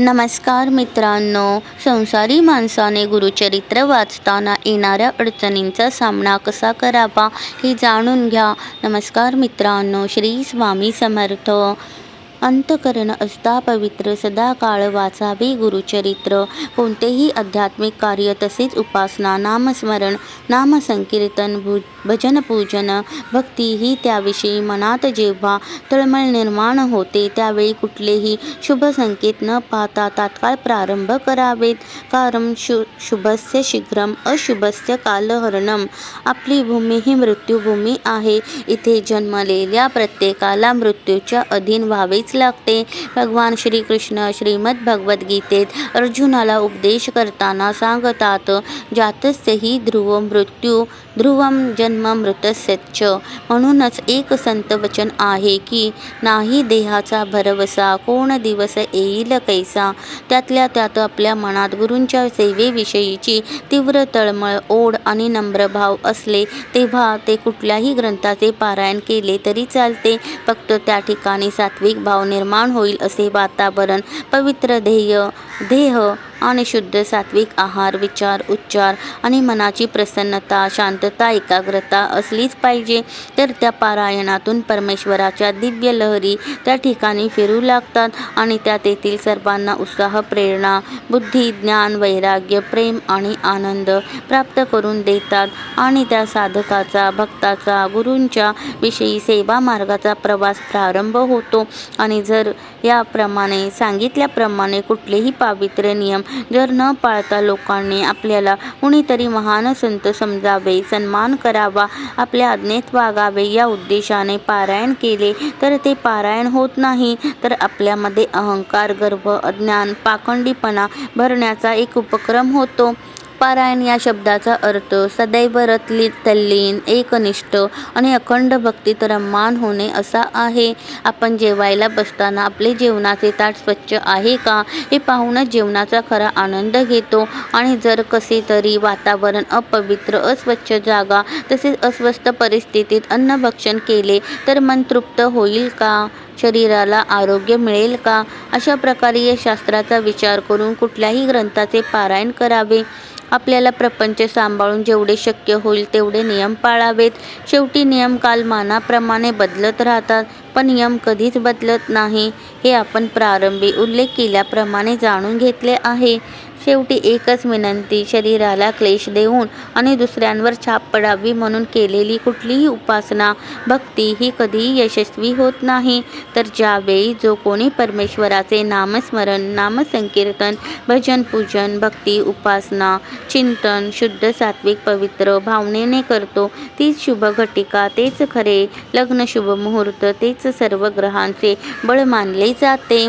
नमस्कार मित्रांनो संसारी माणसाने गुरुचरित्र वाचताना येणाऱ्या अडचणींचा सामना कसा करावा हे जाणून घ्या. नमस्कार मित्रांनो श्री स्वामी समर्थ. अंतकरण असता पवित्र सदा काळ वाचावे गुरुचरित्र. कोणतेही आध्यात्मिक कार्य तसेच उपासना नामस्मरण नामसंकीर्तन भू भजन पूजन भक्ती ही त्याविषयी मनात जेव्हा तळमळ निर्माण होते त्यावेळी कुठलेही शुभ संकेत न पाहता तात्काळ प्रारंभ करावेत. कारण शु शुभस्य शीघ्रम अशुभस्य कालहरणम. आपली भूमी ही मृत्यूभूमी आहे. इथे जन्मलेल्या प्रत्येकाला मृत्यूच्या अधीन व्हावेच लागते. भगवान श्रीकृष्ण श्रीमद भगवद्गीतेत अर्जुनाला उपदेश करताना सांगतात जातस्य ही ध्रुव मृत्यू ध्रुवम जन्म मृतस्यच म्हणूनच एक संत वचन आहे की नाही देहाचा भरवसा कोण दिवस येईल कैसा? त्यातल्या त्यात आपल्या मनात गुरूंच्या सेवेविषयीची तीव्र तळमळ ओढ आणि नम्रभाव असले तेव्हा ते कुठल्याही ग्रंथाचे पारायण केले तरी चालते. फक्त त्या ठिकाणी सात्विक भाव निर्माण होईल असे वातावरण पवित्र ध्येय देह आणि शुद्ध सात्विक आहार विचार उच्चार आणि मनाची प्रसन्नता शांतता एकाग्रता असलीच पाहिजे. तर त्या पारायणातून परमेश्वराच्या दिव्य लहरी त्या ठिकाणी फिरू लागतात आणि त्या तेथील सर्वांना उत्साह प्रेरणा बुद्धी ज्ञान वैराग्य प्रेम आणि आनंद प्राप्त करून देतात आणि त्या साधकाचा भक्ताचा गुरूंच्या विषयी सेवा मार्गाचा प्रवास प्रारंभ होतो. आणि जर याप्रमाणे सांगितल्याप्रमाणे कुठलेही पा पावित्र्य नियम. जर न पाळता लोकांनी आपल्याला कुणीतरी महान संत समजावे सन्मान करावा आपल्या आज्ञेत वागावे या उद्देशाने पारायण केले तर ते पारायण होत नाही. तर आपल्यामध्ये अहंकार गर्व अज्ञान पाखंडीपणा भरण्याचा एक उपक्रम होतो. पारायण या शब्दाचा अर्थ सदैव रतली तल्लीन एकनिष्ठ आणि अखंड भक्तीत रममान होणे असा आहे. आपण जेवायला बसताना आपले जेवणाचे ताट स्वच्छ आहे का हे पाहूनच जेवणाचा खरा आनंद घेतो. आणि जर कसे तरी वातावरण अपवित्र अस्वच्छ जागा तसेच अस्वस्थ परिस्थितीत अन्नभक्षण केले तर मन तृप्त होईल का? शरीराला आरोग्य मिळेल का? अशा प्रकारे या शास्त्राचा विचार करून कुठल्याही ग्रंथाचे पारायण करावे. आपल्याला प्रपंच सांभाळून जेवढे शक्य होईल तेवढे नियम पाळावेत. शेवटी नियम कालमानाप्रमाणे बदलत राहतात पण नियम कधीच बदलत नाही. हे आपण प्रारंभी उल्लेख केल्याप्रमाणे जाणून घेतले आहे. शेवटी एकच विनंती शरीराला क्लेश देऊन आणि दुसऱ्यांवर छाप पडावी म्हणून केलेली कुठलीही उपासना भक्ती ही कधीही यशस्वी होत नाही. तर ज्यावेळी जो कोणी परमेश्वराचे नामस्मरण नामसंकीर्तन भजन पूजन भक्ती उपासना चिंतन शुद्ध सात्विक पवित्र भावनेने करतो तीच शुभ घटिका तेच खरे लग्न शुभ मुहूर्त तेच सर्व ग्रहांचे बळ मानले जाते.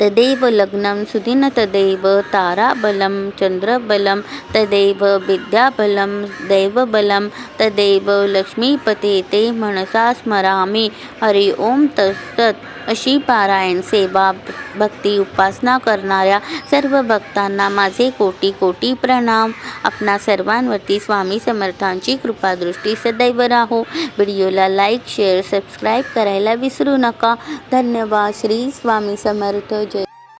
तदैव लग्नं सुदिन तदैव ताराबलं चंद्रबलं तदैव विद्याबलं दैवबलं तदैव लक्ष्मीपते ते मनसा स्मरामी। हरि ओम तत्सत। अशी पारायण सेवा भक्ती उपासना करणाऱ्या सर्व भक्तांना माझे कोटी कोटी प्रणाम। आपणा सर्वांवरती स्वामी समर्थांची कृपादृष्टी सदैव राहो। व्हिडिओला लाईक शेअर सबस्क्राईब करायला विसरू नका। धन्यवाद। श्री स्वामी समर्थ।